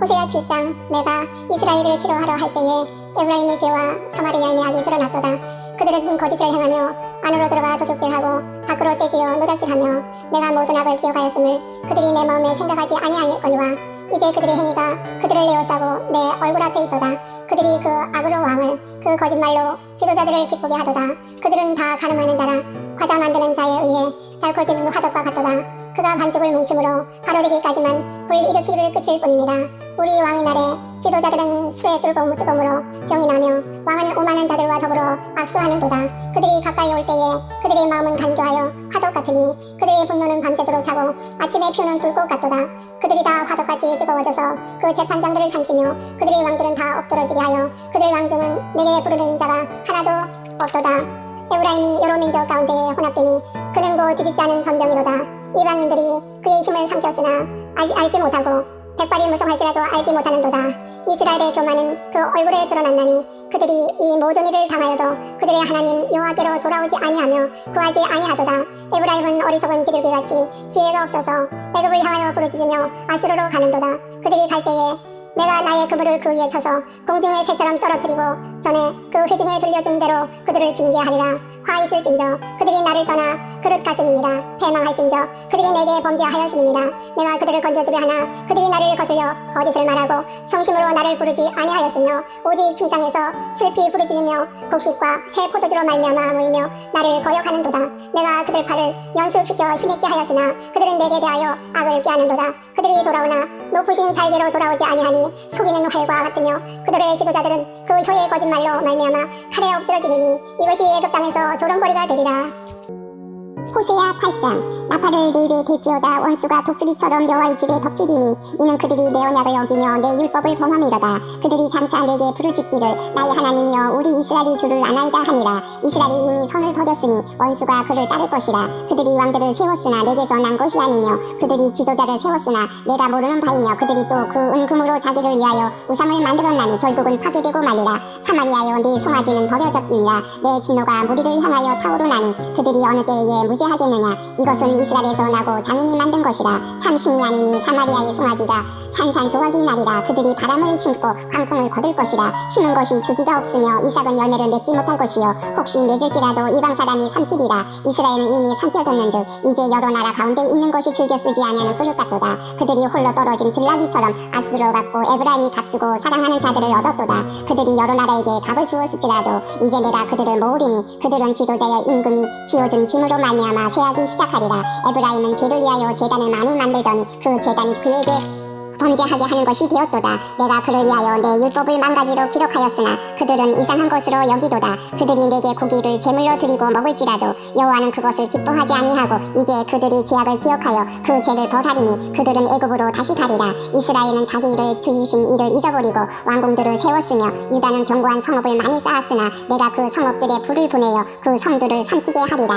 호세아 7장 내가 이스라엘을 치료하러 할 때에 에브라임의 죄와 사마리아의 매악이 드러났도다. 그들은 거짓을 행하며 안으로 들어가 도둑질하고 밖으로 떼지어 노략질하며 내가 모든 악을 기억하였음을 그들이 내 마음에 생각하지 아니하거니와 이제 그들의 행위가 그들을 에워싸고 내 얼굴 앞에 있도다. 그들이 그 악으로 왕을 그 거짓말로 지도자들을 기쁘게 하도다. 그들은 다 가늠하는 자라 과자 만드는 자에 의해 달궈진 화덕과 같도다. 그가 반죽을 뭉침으로 바로 되기까지만 불 일으키기를 끝일 뿐이니라 우리 왕의 날에 지도자들은 술에 뚫고 뜨거움으로 병이 나며 왕은 오만한 자들과 더불어 악수하는도다. 그들이 가까이 올 때에 그들의 마음은 간교하여 화덕 같으니 그들의 분노는 밤새도록 차고 아침에 피우는 불꽃 같도다. 그들이 다 화덕같이 뜨거워져서 그 재판장들을 삼키며 그들의 왕들은 다 엎드러지게 하여 그들 왕중은 내게 부르는 자가 하나도 없도다. 에브라임이 여러 민족 가운데 혼합되니 그는 곧 뒤집지 않은 전병이로다. 이방인들이 그의 힘을 삼켰으나 알, 알지 못하고 백발이 무성할지라도 알지 못하는도다. 이스라엘의 교만은 그 얼굴에 드러났나니 그들이 이 모든 일을 당하여도 그들의 하나님 여호와께로 돌아오지 아니하며 구하지 아니하도다. 에브라임은 어리석은 비둘기같이 지혜가 없어서 애굽을 향하여 부르짖으며 아수르로 가는도다. 그들이 갈 때에 내가 나의 그물을 그 위에 쳐서 공중의 새처럼 떨어뜨리고 전에 그 회중에 들려준 대로 그들을 징계하리라. 화 있을진저 그들이 나를 떠나 가슴이니라 패망할진저 그들이 내게 범죄하였음이니라 내가 그들을 건져주려 하나 그들이 나를 거슬려 거짓을 말하고 성심으로 나를 부르지 아니하였으며 오직 충상에서 슬피 부르짖으며 곡식과 새 포도주로 말미암아 모이며 나를 거역하는도다. 내가 그들 팔을 연습시켜 힘있게 하였으나 그들은 내게 대하여 악을 꾀하는도다. 그들이 돌아오나 높으신 자에게로 돌아오지 아니하니 속이는 활과 같으며 그들의 지도자들은 그 혀의 거짓말로 말미암아 칼에 엎드러지니 이것이 애굽 땅에서 조롱거리가 되리라 호세아 8장 나팔을 네 입에 댈지어다 원수가 독수리처럼 여호와의 집에 덕지리니 이는 그들이 내 언약을 어기며 내 율법을 범함이로다. 그들이 장차 내게 부르짖기를 나의 하나님이여 우리 이스라엘이 주를 아나이다 하니라. 이스라엘이 이미 선을 버렸으니 원수가 그를 따를 것이라. 그들이 왕들을 세웠으나 내게서 난 것이 아니며 그들이 지도자를 세웠으나 내가 모르는 바이며 그들이 또 그 은금으로 자기를 위하여 우상을 만들었나니 결국은 파괴되고 말리라. 사마리아여 네 송아지는 버려졌느니라. 내 진노가 무리를 향하여 타오르나니 그들이 어느 때에 무죄하겠느냐 이것은 이스라엘에서 나고 장인이 만든 것이라 참 신이 아니니 사마리아의 송아지가 산산 조각이 나리라 그들이 바람을 침고 광풍을 거둘 것이라 심은 것이 주기가 없으며 이삭은 열매를 맺지 못할 것이요. 혹시 맺을지라도 이방 사람이 삼키리라 이스라엘은 이미 삼켜졌는즉 이제 여러 나라 가운데 있는 것이 즐겨 쓰지 아니하는 그릇 같도다. 그들이 홀로 떨어진 들나귀처럼 아스로 같고 에브라임이 값주고 사랑하는 자들을 얻었도다. 그들이 여러 나라에게 값을 주었을지라도 이제 내가 그들을 모으리니 그들은 지도자여 임금이 지어준 짐으로 말미암아 세하기 시작하리라. 에브라임은 죄를 위하여 재단을 많이 만들더니 그 재단이 그에게 범죄하게 하는 것이 되었도다. 내가 그를 위하여 내 율법을 만가지로 기록하였으나 그들은 이상한 것으로 여기도다. 그들이 내게 고기를 제물로 드리고 먹을지라도 여호와는 그것을 기뻐하지 아니하고 이제 그들이 죄악을 기억하여 그 죄를 벌하리니 그들은 애굽으로 다시 가리라. 이스라엘은 자기 일을 지으신 일을 잊어버리고 왕궁들을 세웠으며 유다는 견고한 성읍을 많이 쌓았으나 내가 그 성읍들에 불을 보내어 그 성들을 삼키게 하리라.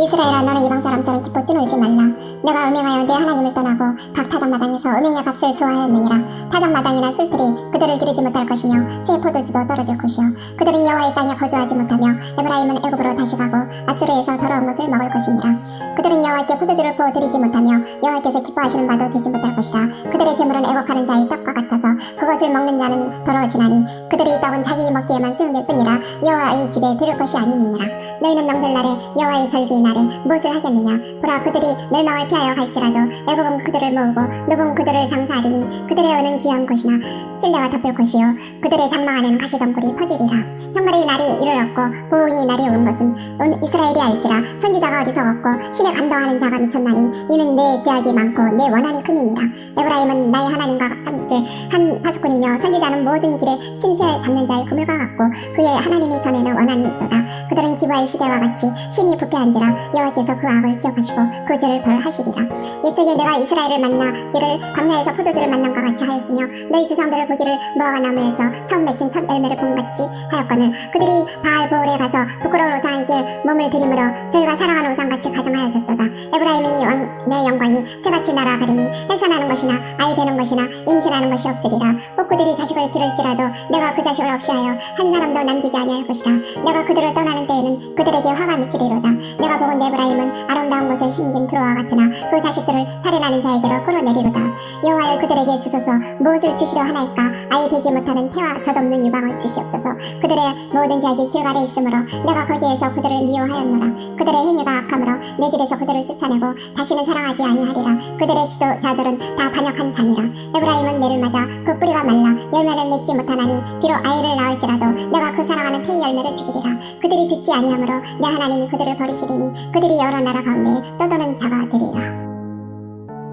이스라엘아 너는 이방 사람처럼 기뻐 뛰놀지 말라 내가 음행하여 내 하나님을 떠나고 각 타작마당에서 음행의 값을 좋아하였느니라. 타작마당이나 술들이 그들을 기르지 못할 것이며 새 포도주도 떨어질 것이요. 그들은 여호와의 땅에 거주하지 못하며 에브라임은 애굽으로 다시 가고 아수르에서 더러운 것을 먹을 것이니라. 그들은 여호와께 포도주를 부어 드리지 못하며 여호와께서 기뻐하시는 바도 되지 못할 것이다 그들의 재물은 애곡하는 자의 떡과 같아서 그것을 먹는 자는 더러워지나니 그들의 떡은 자기 먹기에만 수용될 뿐이라 여호와의 집에 들을 것이 아니니라. 너희는 명절 날에 여호와의 절기의 날에 무엇을 하겠느냐? 보라 그들이 멸망을 피하여 갈지라도. 애굽은 그들을 모으고 누군 그들을 장사하리니 그들의 은은 귀한 것이나 찔려가 덮을 것이요. 그들의 장막 안에는 가시덤불이 퍼지리라. 형벌의 날이 이르렀고 보응의 날이 온 것은 온 이스라엘이 알지라. 선지자가 어리석었고 신에 감동하는 자가 미쳤나니 이는 내 지약이 많고 내 원한이 크민이라. 에브라임은 나의 하나님과 함께 한 파수꾼이며 선지자는 모든 길에 신세 잡는 자의 그물과 같고 그의 하나님의 전에는 원한이 있도다. 그들은 기부의 시대와 같이 심히 부패한지라 여호와께서 그 악을 기억하시고 그 죄를 벌하시리라. 옛적에 내가 이스라엘을 만나기를 광야에서 포도주를 만난 것 같이 하였으며 너희 조상들을 보기를 무화과 나무에서 처음 맺힌 첫 열매를 본 같이 하였거늘 그들이 바알볼에 가서 부끄러운 우상에게 몸을 들이므로 저희가 사랑하는 우상같이 가정하여졌도다. 에브라임의 왕의 영광이 새같이 날아가리니 헬산하는 것이나 알 베는 것이나 임신하는 것이 없으리라. 그들이 자식을 기를지라도 내가 그 자식을 없이 하여 한 사람도 남기지 아니할 것이다. 내가 그들을 떠나는 때에는 그들에게 화가 미치리로다. 내가 보은 네브라임은 아름다운 곳에 심긴 들어와 같으나 그 자식들을 살인하는 자에게로 끌어내리로다. 여호와여 그들에게 주소서 무엇을 주시려 하나이까 아예 베지 못하는 태와 젖없는 유방을 주시옵소서. 그들의 모든 자에게 길갈에 있으므로 내가 거기에서 그들을 미워하였노라. 그들의 행위가 악함으로 내 집에서 그들을 쫓아내고 다시는 사랑하지 아니하리라. 그들의 지도자들은 다 반역한 자니라. 에브라임은 매를 맞아 그 뿌리가 말라 열매를 맺지 못하나니 비록 아이를 낳을지라도 내가 그 사랑하는 태의 열매를 죽이리라. 그들이 듣지 아니하므로 내 하나님이 그들을 버리시리니 그들이 여러 나라 가운데 떠도는 자가 되리라.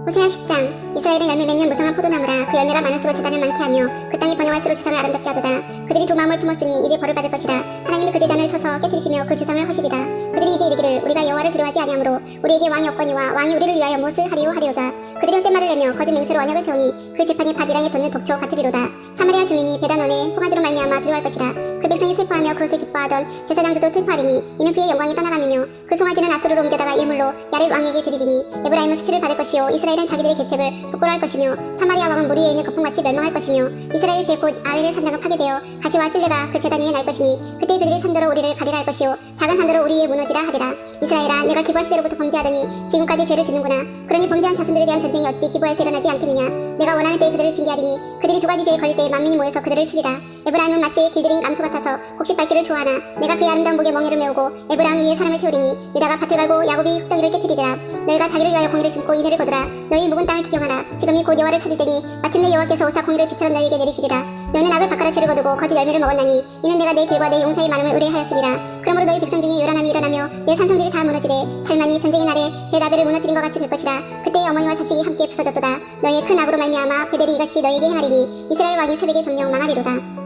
호세아 10장 이스라엘은 열매 맺는 무성한 포도나무라 그 열매가 많을수록 재단을 많게 하며 그 땅이 번영할수록 주상을 아름답게 하도다. 그들이 두 마음을 품었으니 이제 벌을 받을 것이라. 하나님이 그 제단을 쳐서 깨뜨리시며 그 주상을 허시리라. 그들이 이제 이르기를 우리가 여호와를 두려워하지 아니하므로 우리에게 왕이 없거니와 왕이 우리를 위하여 무엇을 하리요 하리로다. 그들이 헛된 말을 내며 거짓 맹세로 언약을 세우니 그 재판이 바디랑에 돋는 독초 같으리로다. 사마리아 주민이 배단원에 송아지로 말미암아 두려워할 것이라. 그 백성이 슬퍼하며 그것을 기뻐하던 제사장들도 슬퍼하리니 이는 그의 영광이 떠나감이며 그 송아지는 아수르로 옮겨다가 예물로 야렙 왕에게 드리리니 에브라임은 수치를 받을 것이요 이스라엘은 자기들의 계책을 부끄러워할 것이며 사마리아 왕은 물 위에 있는 거품같이 멸망할 것이며 이스라엘 죄 곧 아벨의 산당은 파괴되어 가시와 찔레가 그 재단 위에 날 것이니 그때 그들이 산더러 우리를 가리라 할 것이요. 작은 산더러 우리 위에 무너지라 하리라. 이스라엘아 내가 기부할 시대로부터 범죄하더니 지금까지 죄를 짓는구나. 그러니 범죄한 자손들에 대한 전쟁이 어찌 기부하여서 일어나지 않겠느냐? 내가 원하는 때에 그들을 징계하리니 그들이 두 가지 죄에 걸릴 때에 만민이 모여서 그들을 치리라 에브라임은 마치 길들인 감소 같아서 혹시 발길을 좋아하나 내가 그의 아름다운 목에 멍에를 메우고 에브라임 위에 사람을 태우리니 유다가 밭을 갈고 야곱이 흙덩이를 깨뜨리리라. 너희가 자기를 위하여 공의를 심고 이내를 거두라. 너희 묵은 땅을 기경하라. 지금이 곧 여호와를 찾을 때니 마침내 여호와께서 오사 공의를 비처럼 너희에게 내리시리라. 너희는 악을 바꿔라 죄를 거두고 거짓 열매를 먹었나니 이는 내가 내 길과 내 용사의 많음을 의뢰하였습니다. 그러므로 너희 백성 중에 요란함이 일어나며 내 산성들이 다 무너지되 살만이 전쟁의 날에 베다벨을 무너뜨린 것 같이 될 것이라. 그때 어머니와 자식이 함께 부서졌도다. 너희의 큰 악으로 말미암아 베델이 이같이 너희에게 행하리니 이스라엘 왕이 새벽에 정령 망하리로다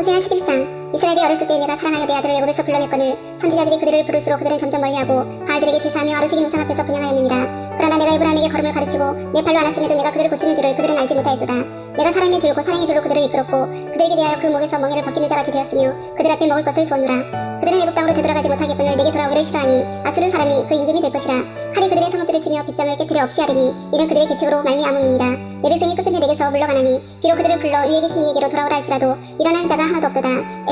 11장 이스라엘이 어렸을 때 내가 사랑하여 내 아들을 애굽에서 불러냈거늘 선지자들이 그들을 부를수록 그들은 점점 멀리하고 바알들에게 제사하며 아르세기 우상 앞에서 분양하였느니라. 그러나 내가 에브라임에게 걸음을 가르치고 내 팔로 안았음에도 내가 그들을 고치는 줄을 그들은 알지 못하였도다. 내가 사랑의 줄고 사랑의 줄로 그들을 이끌었고 그들에게 대하여 그 목에서 멍에를 벗기는 자같이 되었으며 그들 앞에 먹을 것을 주었노라. 그들은 애굽 땅으로 되돌아가지 못하겠거늘 내게 돌아오기를 싫어하니 아수르 사람이 그 임금이 될 것이라. 칼이 그들의 성읍들을 치며 빗장을 깨뜨려 없이 하리니 이는 그들의 계책으로 말미암음이니라. 내 백성이 끝끝내 내게서 물러가나니 비록 그들을 불러 위에 계신 이에게로 돌아오라 할지라도 일어나는 자가 하나도 없도다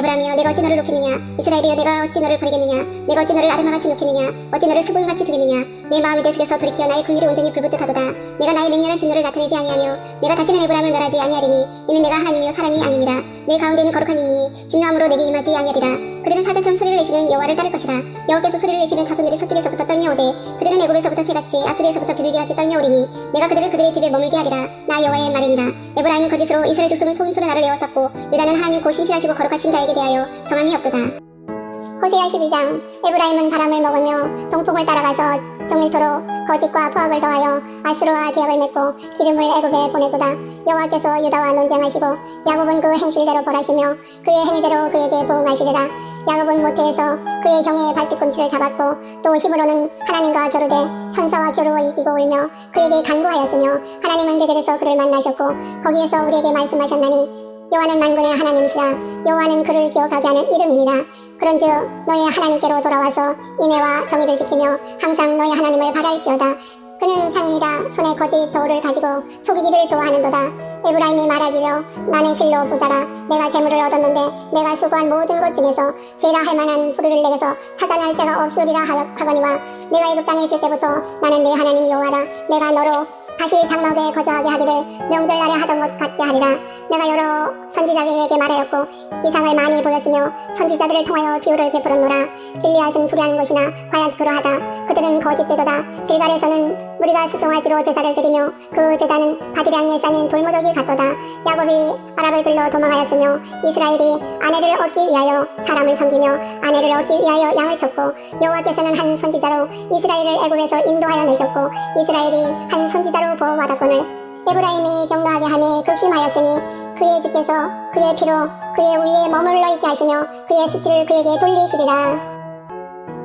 에브라임이여 내가 어찌 너를 놓겠느냐? 이스라엘이여 내가 어찌 너를 버리겠느냐? 내가 어찌 너를 아름아같이 놓겠느냐? 어찌 너를 스보임같이 두겠느냐? 내 마음이 내 속에서 돌이켜 나의 긍휼이 온전히 불붙듯하도다. 내가 나의 맹렬한 진노를 나타내지 아니하며 내가 다시는 에브라임을 멸하지 아니하리니 이는 내가 하나님이요 사람이 아닙니다. 내 가운데 는 거룩한 이니 진노함으로 내게 임하지 아니하리라 그들은 사자처럼 소리를 내시면 여호와를 따를 것이라. 여호와께서 소리를 내시면 자손들이 서쪽에서부터 떨며오되 그들은 애굽에서부터 새같이 아수리에서부터 비둘기같이 떨며오리니 내가 그들을 그들의 집에 머물게 하리라. 나 여호와의 말이니라. 에브라임은 거짓으로 이스라엘 족속은 소금소로 나를 내어쌌고 유다는 하나님 곧 신실하시고 거룩하신 자에게 대하여 정함이 없도다. 호세아 12장. 에브라임은 바람을 먹으며 동풍을 따라가서 종일토록 거짓과 포악을 더하여 아수르와 계약을 맺고 기름을 애굽에 보내도다. 여호와께서 유다와 논쟁하시고 야곱은 그 행실대로 벌하시며 그의 행위대로 그에게 보응하시리라 야곱은 모태에서 그의 형의 발뒤꿈치를 잡았고 또 히브로는 하나님과 교류돼 천사와 교류を이기고 울며 그에게 간구하였으며 하나님은 베델에서 그를 만나셨고 거기에서 우리에게 말씀하셨나니 여호와는 만군의 하나님이시라. 여호와는 그를 기억하게 하는 이름이니라. 그런즉 너희 하나님께로 돌아와서 인애와 정의를 지키며 항상 너희 하나님을 바랄지어다 그는 상인이라 손에 거짓 저울을 가지고 속이기를 좋아하는도다. 에브라임이 말하기를 나는 실로 부자라. 내가 재물을 얻었는데 내가 수고한 모든 것 중에서 제라 할 만한 부류를 내게서 찾아낼 자가 없으리라 하- 하거니와 내가 애굽 땅에 있을 때부터 나는 내 하나님 여호와라. 내가 너로 다시 장막에 거주하게 하기를 명절날에 하던 것 같게 하리라 내가 여러 선지자들에게 말하였고 이상을 많이 보였으며 선지자들을 통하여 비유를 베풀었노라. 길리앗은 불의한 곳이나 과연 그러하다. 그들은 거짓되도다. 길갈에서는 우리가 수송아지로 제사를 드리며 그 제단은 바디량에 쌓인 돌무더기 같도다. 야곱이 아랍을 들러 도망하였으며 이스라엘이 아내를 얻기 위하여 사람을 섬기며 아내를 얻기 위하여 양을 쳤고 여호와께서는 한 선지자로 이스라엘을 애굽에서 인도하여 내셨고 이스라엘이 한 선지자로 보호받았거늘 에브라임이 경노하게 함에 극심하였으니 그의 주께서 그의 피로 그의 위에 머물러 있게 하시며 그의 수치를 그에게 돌리시리라.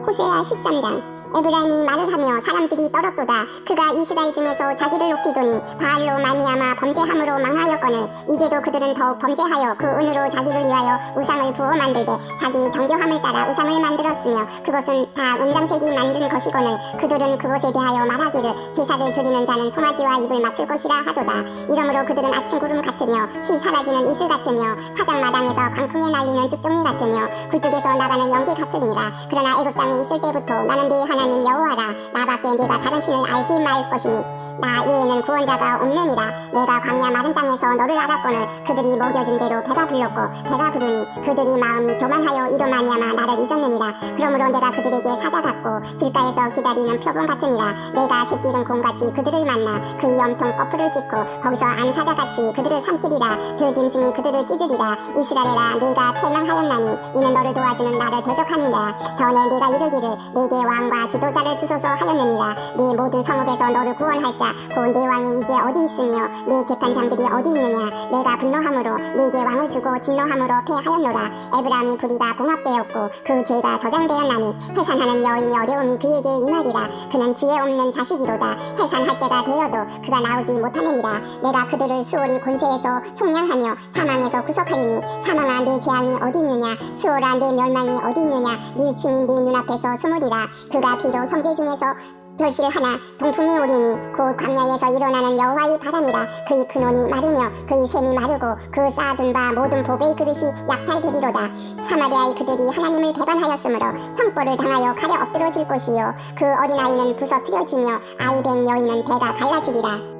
호세아 13장 에브라임이 말을 하며 사람들이 떨었도다. 그가 이스라엘 중에서 자기를 높이더니 바알로 말미암아 범죄함으로 망하였거늘 이제도 그들은 더욱 범죄하여 그 은으로 자기를 위하여 우상을 부어 만들되 자기 정교함을 따라 우상을 만들었으며 그것은 다 은장색이 만든 것이거늘 그들은 그것에 대하여 말하기를 제사를 드리는 자는 송아지와 입을 맞출 것이라 하도다. 이러므로 그들은 아침 구름 같으며 쉬 사라지는 이슬 같으며 파장마당에서 광풍에 날리는 쭉종이 같으며 굴뚝에서 나가는 연기 같으니라. 그러나 애굽 땅에 있을 때부터 나는 네 하나님 여호와라. 나밖에 네가 다른 신을 알지 말 것이니 나 외에는 구원자가 없느니라. 내가 광야 마른 땅에서 너를 알았거늘 그들이 먹여준 대로 배가 불렀고 배가 부르니 그들이 마음이 교만하여 이로 말미암아 나를 잊었느니라. 그러므로 내가 그들에게 사자 같고 길가에서 기다리는 표범 같으니라. 내가 새끼 잃은 곰같이 그들을 만나 그 염통 거풀을 찢고 거기서 안 사자같이 그들을 삼키리라. 그 짐승이 그들을 찢으리라. 이스라엘아 내가 패망하였나니 이는 너를 도와주는 나를 대적함이라. 전에 내가 이르기를 내게 왕과 지도자를 주소서 하였느니라. 네 모든 성읍에서 너를 구원할 자 곧내 왕이 이제 어디 있으며 내 재판장들이 어디 있느냐? 내가 분노함으로 내게 왕을 주고 진노함으로 패하였노라. 에브라임이 불이다 봉합되었고 그 죄가 저장되었나니 해산하는 여인의 어려움이 그에게 임하리라. 그는 지혜 없는 자식이로다. 해산할 때가 되어도 그가 나오지 못하느니라. 내가 그들을 수월이 권세에서 속량하며 사망에서 구속하리니 사망아 내 재앙이 어디 있느냐? 수월아 내 멸망이 어디 있느냐? 미우침이 네 눈앞에서 숨으리라. 그가 비록 형제 중에서 결실을 하나 동풍이 오리니 곧 광야에서 일어나는 여호와의 바람이라. 그의 근원이 마르며 그의 샘이 마르고 그 쌓아둔 바 모든 보배의 그릇이 약탈되리로다. 사마리아의 그들이 하나님을 배반하였으므로 형벌을 당하여 칼에 엎드러질 것이요. 그 어린아이는 부서뜨려지며 아이 된 여인은 배가 갈라지리라